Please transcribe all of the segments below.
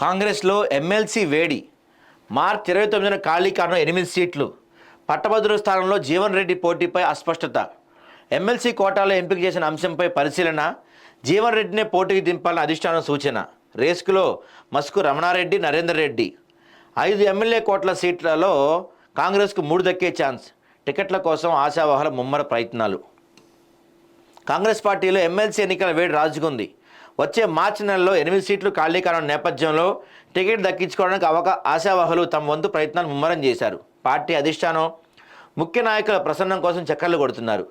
కాంగ్రెస్లో ఎమ్మెల్సీ వేడి. మార్చ్ ఇరవై తొమ్మిదిన ఖాళీ కారణం ఎనిమిది సీట్లు. పట్టభద్రుల స్థానంలో జీవన్ రెడ్డి పోటీపై అస్పష్టత. ఎమ్మెల్సీ కోటాలో ఎంపిక చేసిన అంశంపై పరిశీలన జీవన్ రెడ్డినే పోటీకి దింపాలని అధిష్టానం సూచన. రేస్కులో మస్కు రమణారెడ్డి నరేందర్ రెడ్డి. ఐదు ఎమ్మెల్యే కోట్ల సీట్లలో కాంగ్రెస్కు మూడు దక్కే ఛాన్స్. టికెట్ల కోసం ఆశావహాల ముమ్మర ప్రయత్నాలు. కాంగ్రెస్ పార్టీలో ఎమ్మెల్సీ ఎన్నికల వేడి రాజుకుంది. వచ్చే మార్చి నెలలో ఎనిమిది సీట్లు ఖాళీ కావడం నేపథ్యంలో టికెట్ దక్కించుకోవడానికి అవకా ఆశావాహులు తమ వంతు ప్రయత్నాలు ముమ్మరం చేశారు. పార్టీ అధిష్టానం ముఖ్య నాయకుల ప్రసన్నం కోసం చక్కర్లు కొడుతున్నారు.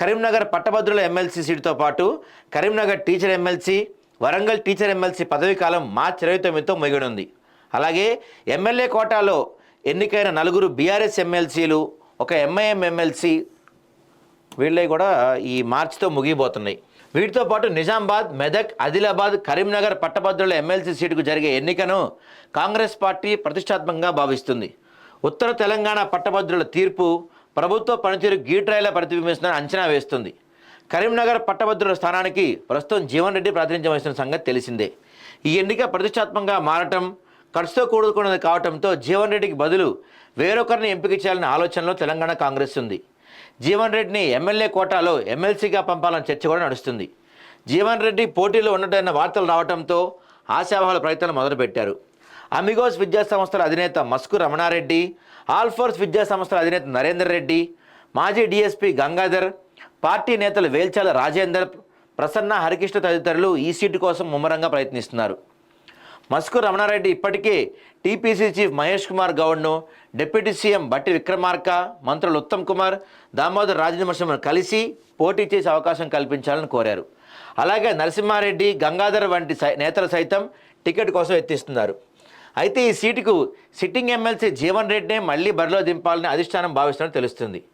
కరీంనగర్ పట్టభద్రుల ఎమ్మెల్సీ సీటుతో పాటు Karimnagar teacher MLC Warangal teacher MLC పదవీ కాలం మార్చి ఇరవై తొమ్మిదితో ముగినుంది అలాగే ఎమ్మెల్యే కోటాలో ఎన్నికైన నలుగురు బీఆర్ఎస్ ఎమ్మెల్సీలు ఒక ఎంఐఎం ఎమ్మెల్సీ వీళ్ళవి కూడా ఈ మార్చితో ముగిపోతున్నాయి వీటితో పాటు నిజామాబాద్ మెదక్ ఆదిలాబాద్ కరీంనగర్ పట్టభద్రుల ఎమ్మెల్సీ సీటుకు జరిగే ఎన్నికను కాంగ్రెస్ పార్టీ ప్రతిష్టాత్మకంగా భావిస్తుంది. ఉత్తర తెలంగాణ పట్టభద్రుల తీర్పు ప్రభుత్వ పనితీరు గీట్రాయిలా ప్రతిబింబిస్తుందని అంచనా వేస్తుంది. కరీంనగర్ పట్టభద్రుల స్థానానికి ప్రస్తుతం జీవన్ రెడ్డి ప్రాతినిధ్యం వహిస్తున్న సంగతి తెలిసిందే. ఈ ఎన్నిక ప్రతిష్టాత్మకంగా మారటం ఖర్చుతో కూడుకున్నది కావడంతో జీవన్ రెడ్డికి బదులు వేరొకరిని ఎంపిక చేయాలనే ఆలోచనలో తెలంగాణ కాంగ్రెస్ ఉంది. జీవన్ రెడ్డిని ఎమ్మెల్యే కోటాలో ఎమ్మెల్సీగా పంపాలని చర్చ కూడా నడుస్తుంది. జీవన్ రెడ్డి పోటీలో ఉన్నట్టన్న వార్తలు రావడంతో ఆశావాహుల ప్రయత్నాలు మొదలుపెట్టారు. అమిగోస్ విద్యా సంస్థల అధినేత మస్కు రమణారెడ్డి ఆల్ఫోర్స్ విద్యా సంస్థల అధినేత నరేందర్ రెడ్డి మాజీ డీఎస్పీ గంగాధర్ పార్టీ నేతలు వేల్చాల రాజేందర్ ప్రసన్న హరికృష్ణ తదితరులు ఈ సీటు కోసం ముమ్మరంగా ప్రయత్నిస్తున్నారు. మస్కు రమణారెడ్డి ఇప్పటికే టీపీసీ చీఫ్ మహేష్ కుమార్ గౌడ్ను డిప్యూటీ సీఎం బట్టి విక్రమార్క మంత్రులు ఉత్తమ్ కుమార్ దామోదర్ రాజనరసింహను కలిసి పోటీ చేసే అవకాశం కల్పించాలని కోరారు. అలాగే నరసింహారెడ్డి గంగాధర్ వంటి సై- నేతలు సైతం టికెట్ కోసం ఎత్తిస్తున్నారు. అయితే ఈ సీటుకు సిట్టింగ్ ఎమ్మెల్సీ జీవన్ రెడ్డినే మళ్ళీ బరిలో దింపాలని అధిష్టానం భావిస్తున్నట్టు తెలుస్తుంది.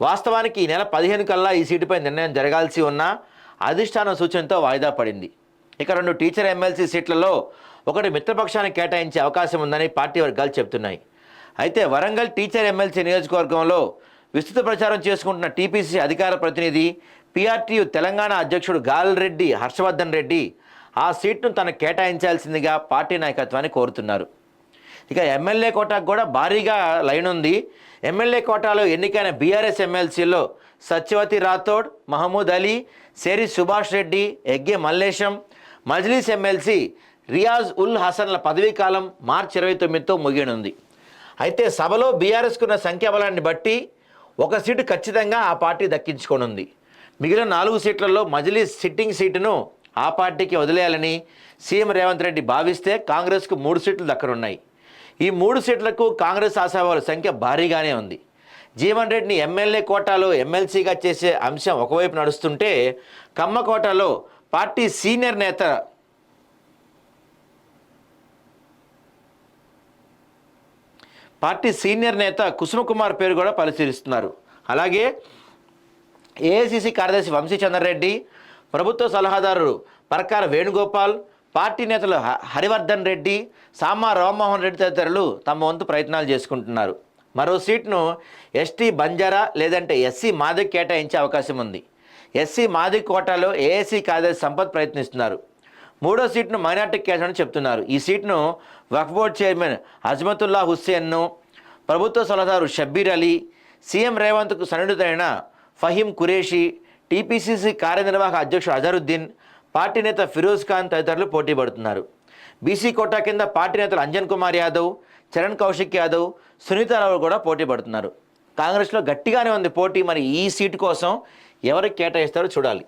వాస్తవానికి ఈ నెల పదిహేను కల్లా ఈ సీటుపై నిర్ణయం జరగాల్సి ఉన్నా అధిష్టానం సూచనతో వాయిదా పడింది. ఇక రెండు టీచర్ ఎమ్మెల్సీ సీట్లలో ఒకటి మిత్రపక్షాన్ని కేటాయించే అవకాశం ఉందని పార్టీ వర్గాలు చెబుతున్నాయి. అయితే వరంగల్ టీచర్ ఎమ్మెల్సీ నియోజకవర్గంలో విస్తృత ప్రచారం చేసుకుంటున్న టీపీసీ అధికార ప్రతినిధి పిఆర్టీయు తెలంగాణ అధ్యక్షుడు గాలిరెడ్డి హర్షవర్ధన్ రెడ్డి ఆ సీట్ను తనకు కేటాయించాల్సిందిగా పార్టీ నాయకత్వాన్ని కోరుతున్నారు. ఇక ఎమ్మెల్యే కోటాకు కూడా భారీగా లైన్ ఉంది. ఎమ్మెల్యే కోటాలో ఎన్నికైన బీఆర్ఎస్ ఎమ్మెల్సీలో సత్యవతి రాథోడ్ మహమూద్ అలీ సేరి సుభాష్ రెడ్డి ఎగ్గే మల్లేశం మజ్లీస్ ఎమ్మెల్సీ రియాజ్ ఉల్ హసన్ల పదవీ కాలం మార్చి ఇరవై తొమ్మిదితో ముగియనుంది. అయితే సభలో బీఆర్ఎస్కున్న సంఖ్యాబలాన్ని బట్టి ఒక సీటు ఖచ్చితంగా ఆ పార్టీ దక్కించుకోనుంది. మిగిలిన నాలుగు సీట్లలో మజిలీస్ సిట్టింగ్ సీటును ఆ పార్టీకి వదిలేయాలని సీఎం రేవంత్ రెడ్డి భావిస్తే కాంగ్రెస్కు మూడు సీట్లు దక్కనున్నాయి. ఈ మూడు సీట్లకు కాంగ్రెస్ ఆశావాల సంఖ్య భారీగానే ఉంది. జీవన్ రెడ్డిని ఎమ్మెల్యే కోటాలో ఎమ్మెల్సీగా చేసే అంశం ఒకవైపు నడుస్తుంటే కమ్మ కోటాలో పార్టీ సీనియర్ నేత పార్టీ సీనియర్ నేత కుసుమకుమార్ పేరు కూడా పరిశీలిస్తున్నారు. అలాగే ఏఐసిసి కార్యదర్శి వంశీచంద్రరెడ్డి ప్రభుత్వ సలహాదారు పరకార వేణుగోపాల్ పార్టీ నేతలు హ- హరివర్ధన్ రెడ్డి సామా రామ్మోహన్ రెడ్డి తదితరులు తమ వంతు ప్రయత్నాలు చేసుకుంటున్నారు. మరో సీట్ను ఎస్టీ బంజారా లేదంటే ఎస్సీ మాదిక్ కేటాయించే అవకాశం ఉంది. ఎస్సీ మాదిక్ కోటాలో ఏఎస్సీ కార్యదర్శి సంపత్ ప్రయత్నిస్తున్నారు. మూడో సీట్ను మైనార్టీ అని చెప్తున్నారు. ఈ సీట్ను వక్ఫ్ బోర్డ్ చైర్మన్ అజ్మతుల్లా హుస్సేన్ను ప్రభుత్వ సలహాదారు షబ్బీర్ అలీ సీఎం రేవంత్కు సన్నిహితుడైన ఫహీం ఖురేషి టీపీసీసీ కార్యనిర్వాహక అధ్యక్షుడు అజరుద్దీన్ పార్టీ నేత ఫిరోజ్ ఖాన్ తదితరులు పోటీ పడుతున్నారు. బీసీ కోటా కింద పార్టీ నేతలు అంజన్ కుమార్ యాదవ్ చరణ్ కౌశిక్ యాదవ్ సునీతారావు కూడా పోటీ పడుతున్నారు. కాంగ్రెస్లో గట్టిగానే ఉంది పోటీ. మరి ఈ సీటు కోసం ఎవరికి కేటాయిస్తారో చూడాలి.